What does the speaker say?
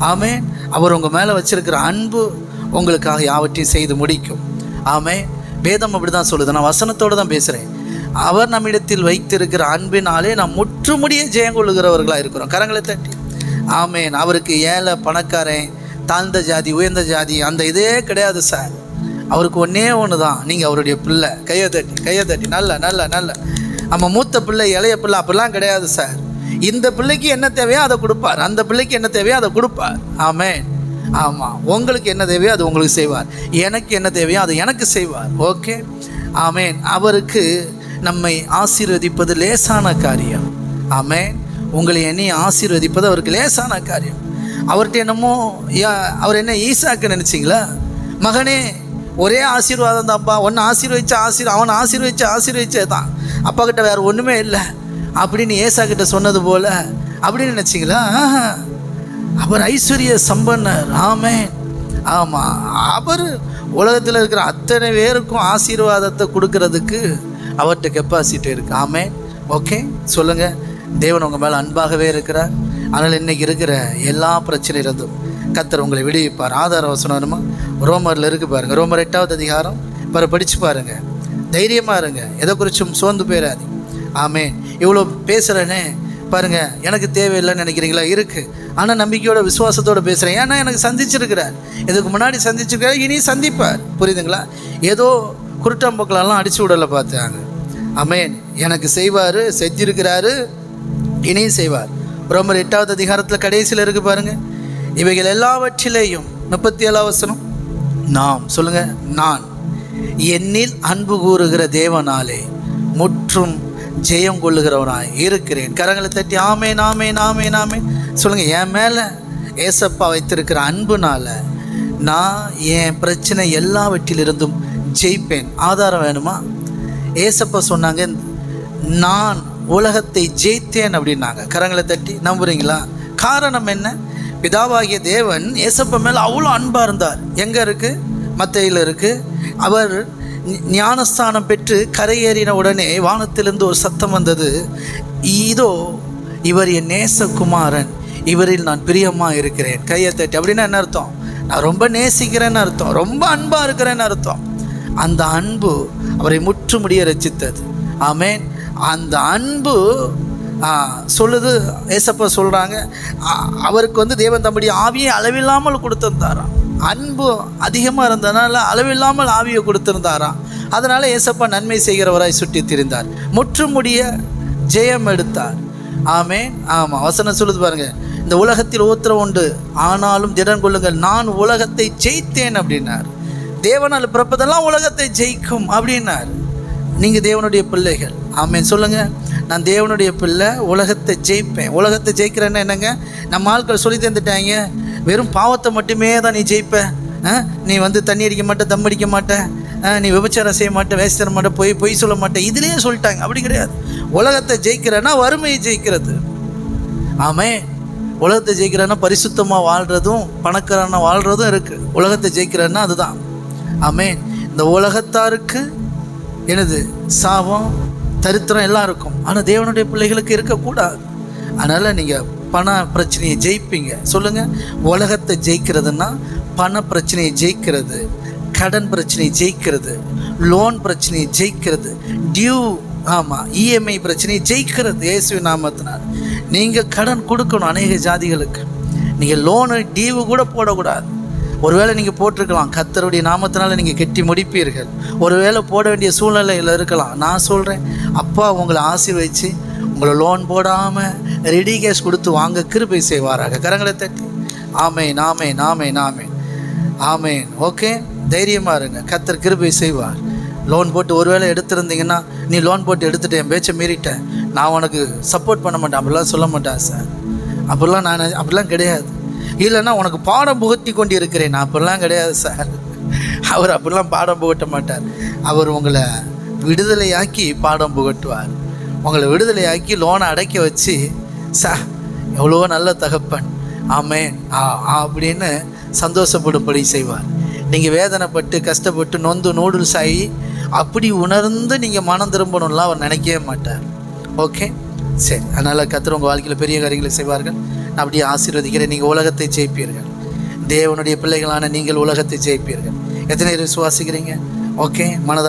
ஆமே அவர் உங்கள் மேலே வச்சிருக்கிற அன்பு உங்களுக்காக யாவற்றையும் செய்து முடிக்கும். ஆமே வேதம் அப்படி தான் சொல்லுது. நான் வசனத்தோடு தான் பேசுகிறேன் அவர் நம்மிடத்தில் வைத்திருக்கிற அன்பினாலே நாம் முற்றுமுடிய ஜெயம் கொள்ளுகிறவர்களாக இருக்கிறோம். கரங்களை தட்டி. ஆமேன். அவருக்கு ஏழை பணக்காரன் தாழ்ந்த ஜாதி உயர்ந்த ஜாதி அந்த இதே கிடையாது சார். அவருக்கு ஒன்றே ஒன்று தான் நீங்கள் அவருடைய பிள்ளை. கையை தட்டி கையை தட்டி. நல்ல நல்ல நல்ல. நம்ம மூத்த பிள்ளை இளைய பிள்ளை அப்படிலாம் கிடையாது சார். இந்த பிள்ளைக்கு என்ன தேவையோ அதை கொடுப்பார். அந்த பிள்ளைக்கு என்ன தேவையோ அதை கொடுப்பார். ஆமே ஆமாம் உங்களுக்கு என்ன தேவையோ அது உங்களுக்கு செய்வார். எனக்கு என்ன தேவையோ அது எனக்கு செய்வார். ஓகே? ஆமேன். அவருக்கு நம்மை ஆசீர்வதிப்பது லேசான காரியம். ஆமேன். உங்களை என்னை ஆசீர்வதிப்பது அவருக்கு லேசான காரியம். அவர்கிட்ட என்னமோ யா- அவர் என்ன ஈசாக்கு நினச்சிங்களா? மகனே ஒரே ஆசீர்வாதம் தான்ப்பா. ஒன்று ஆசீர்வதிச்ச ஆசீர் அவன் ஆசீர்வதிச்ச ஆசீர்வதிச்சே தான் அப்பா கிட்ட வேறு ஒன்றுமே இல்லை. அப்படின்னு ஏசா கிட்ட சொன்னது போல அப்படின்னு நினச்சிங்களா? அவர் ஐஸ்வர்ய சம்பன்னர். ஆமே. ஆமாம் அவர் உலகத்தில் இருக்கிற அத்தனை பேருக்கும் ஆசீர்வாதத்தை கொடுக்கறதுக்கு அவர்கிட்ட கெப்பாசிட்டி இருக்கு. ஆமே ஓகே சொல்லுங்கள் தேவன் உங்கள் மேலே அன்பாகவே இருக்கிறார். ஆனால் இன்றைக்கி இருக்கிற எல்லா பிரச்சனையிலிருந்தும் கத்தர் உங்களை விடுவிப்பார். ஆதார வசனம் ரோமரில் இருக்கு பாருங்கள் ரோமர் எட்டாவது அதிகாரம். பிற படித்து பாருங்கள் தைரியமாக இருங்க. எதை குறிச்சும் சோர்ந்து போயிடாது ஆமே இவ்வளோ பேசுகிறேனே பாருங்கள் எனக்கு தேவையில்லைன்னு நினைக்கிறீங்களா? இருக்குது ஆனால் நம்பிக்கையோட விசுவாசத்தோடு பேசுகிறேன் ஏன்னா எனக்கு சந்திச்சிருக்கிறார். இதுக்கு முன்னாடி சந்திச்சிருக்கிறார் இனி சந்திப்பார். புரியுதுங்களா? ஏதோ குருட்டாம்பொக்கலெல்லாம் அடிச்சு விடலை பார்த்தாங்க அமேன் எனக்கு செய்வார் செஞ்சிருக்கிறாரு இனியும் செய்வார். ரோமர் எட்டாவது அதிகாரத்தில் கடைசியில் இருக்குது பாருங்கள் இவைகள் எல்லாவற்றிலேயும் முப்பத்தி ஏழாவது வசனம். நாம் சொல்லுங்கள் நான். என்னில் அன்பு கூறுகிற தேவனாலே முற்றும் ஜெயம் கொள்ளுகிறவனாய் இருக்கிறேன். கரங்களை தட்டி ஆமே நாமே நாமே நாமே சொல்லுங்க என் மேலே ஏசப்பா வைத்திருக்கிற அன்புனால நான் என் பிரச்சனை எல்லாவற்றிலிருந்தும் ஜெயிப்பேன். ஆதாரம் வேணுமா? ஏசப்பா சொன்னாங்க நான் உலகத்தை ஜெயித்தேன் அப்படின்னாங்க. கரங்களை தட்டி நம்புறீங்களா? காரணம் என்ன? பிதாவாகிய தேவன் ஏசப்பா மேலே அவ்வளோ அன்பாக இருந்தார். எங்கே இருக்குது மத்தையில் இருக்குது அவர் ஞானஸ்தானம் பெற்று கரையேறின உடனே வானத்திலிருந்து ஒரு சத்தம் வந்தது. இதோ இவர் என் நேசகுமாரன். இவரில் நான் பிரியமாக இருக்கிறேன். கையை தட்டி. அப்படின்னா என்ன அர்த்தம்? நான் ரொம்ப நேசிக்கிறேன்னு அர்த்தம். ரொம்ப அன்பாக இருக்கிறேன்னு அர்த்தம். அந்த அன்பு அவரை முற்றுமுடிய ரசித்தது ஆமேன். அந்த அன்பு சொல்லுது ஏசப்பா சொல்கிறாங்க அவருக்கு வந்து தேவன் தம்முடைய ஆவியை அளவில்லாமல் கொடுத்துருந்தாராம். அன்பு அதிகமாக இருந்ததுனால அளவில்லாமல் ஆவியை கொடுத்திருந்தாராம். அதனால் ஏசப்பா நன்மை செய்கிறவராய் சுற்றி திரிந்தார். முற்றுமுடிய ஜெயம் எடுத்தார். ஆமே ஆமாம் வசனம் சொல்லுது பாருங்க. இந்த உலகத்தில் ஒருத்தர் உண்டு. ஆனாலும் திடன் கொள்ளுங்கள். நான் உலகத்தை ஜெயித்தேன் அப்படின்னார். தேவனால் பிறப்பதெல்லாம் உலகத்தை ஜெயிக்கும் அப்படின்னார். நீங்கள் தேவனுடைய பிள்ளைகள். ஆமென். சொல்லுங்கள் நான் தேவனுடைய பிள்ளை உலகத்தை ஜெயிப்பேன். உலகத்தை ஜெயிக்கிறேன்னா என்னங்க? நம்ம ஆட்கள் சொல்லி தந்துட்டாங்க. வெறும் பாவத்தை மட்டுமே தான் நீ ஜெயிப்ப. நீ வந்து தண்ணி அடிக்க மாட்ட தம் அடிக்க மாட்ட. நீ விபச்சாரம் செய்ய மாட்டேன் வேஸ்ட் தர பொய் பொய் சொல்ல மாட்டேன் இதுலேயே சொல்லிட்டாங்க. அப்படி கிடையாது. உலகத்தை ஜெயிக்கிறேன்னா வறுமையை ஜெயிக்கிறது. ஆமே உலகத்தை ஜெயிக்கிறேன்னா பரிசுத்தமாக வாழ்கிறதும் பணக்காரனா வாழ்கிறதும் இருக்குது உலகத்தை ஜெயிக்கிறேன்னா அதுதான். ஆமே இந்த உலகத்தாருக்கு எனது சாபம் தரித்திரம் எல்லாம் இருக்கும். ஆனால் தேவனுடைய பிள்ளைகளுக்கு இருக்கக்கூடாது. அதனால் நீங்கள் பண பிரச்சனையை ஜெயிப்பீங்க. சொல்லுங்கள் உலகத்தை ஜெயிக்கிறதுன்னா பண பிரச்சனையை ஜெயிக்கிறது கடன் பிரச்சனையை ஜெயிக்கிறது லோன் பிரச்சனையை ஜெயிக்கிறது டியூ ஆமாம் இஎம்ஐ பிரச்சனையை ஜெயிக்கிறது இயேசு நாமத்தினால். நீங்கள் கடன் கொடுக்கணும் அநேக ஜாதிகளுக்கு. நீங்கள் லோனு டியூ கூட போடக்கூடாது. ஒருவேளை நீங்கள் போட்டிருக்கலாம். கத்தருடைய நாமத்தினால நீங்கள் கெட்டி முடிப்பீர்கள். ஒருவேளை போட வேண்டிய சூழ்நிலையில் இருக்கலாம். நான் சொல்கிறேன் அப்பா உங்களை ஆசீர்வதிச்சு உங்களை லோன் போடாமல் ரெடி கேஷ் கொடுத்து வாங்க கிருபை செய்வாராக. கரங்களை தட்டி ஆமேன் ஆமேன் ஆமேன் ஆமேன் ஆமேன். ஓகே தைரியமாக இருங்க. கத்தர் கிருபை செய்வார். லோன் போட்டு ஒருவேளை எடுத்திருந்தீங்கன்னா நீ லோன் போட்டு எடுத்துட்டு என் பேச்சை மீறிட்டேன். நான் உனக்கு சப்போர்ட் பண்ண மாட்டேன். அப்படிலாம் சொல்ல மாட்டேன் சார். அப்படிலாம் நான் அப்படிலாம் கிடையாது. இல்லைன்னா உனக்கு பாடம் புகட்டி கொண்டு இருக்கிறேன் நான் அப்படிலாம் கிடையாது சார். அவர் அப்படிலாம் பாடம் புகட்ட மாட்டார். அவர் உங்களை விடுதலையாக்கி பாடம் புகட்டுவார். உங்களை விடுதலையாக்கி லோனை அடைக்க வச்சு சா எவ்வளோ நல்ல தகப்பன். ஆமேன். ஆ அப்படின்னு சந்தோஷப்படும்படி செய்வார். நீங்கள் வேதனைப்பட்டு கஷ்டப்பட்டு நொந்து நூடுல்ஸ் ஆகி அப்படி உணர்ந்து நீங்கள் மனம் திரும்பணும்லாம் அவர் நினைக்கவே மாட்டார். ஓகே? சரி அதனால் கத்துற உங்கள் வாழ்க்கையில் பெரிய காரியங்களை செய்வார்கள். நான் அப்படியே ஆசீர்வதிக்கிறேன். நீங்கள் உலகத்தை ஜெயிப்பீர்கள். தேவனுடைய பிள்ளைகளான நீங்கள் உலகத்தை ஜெயிப்பீர்கள். எத்தனை பேர் விசுவாசிக்கிறீங்க? ஓகே மனதார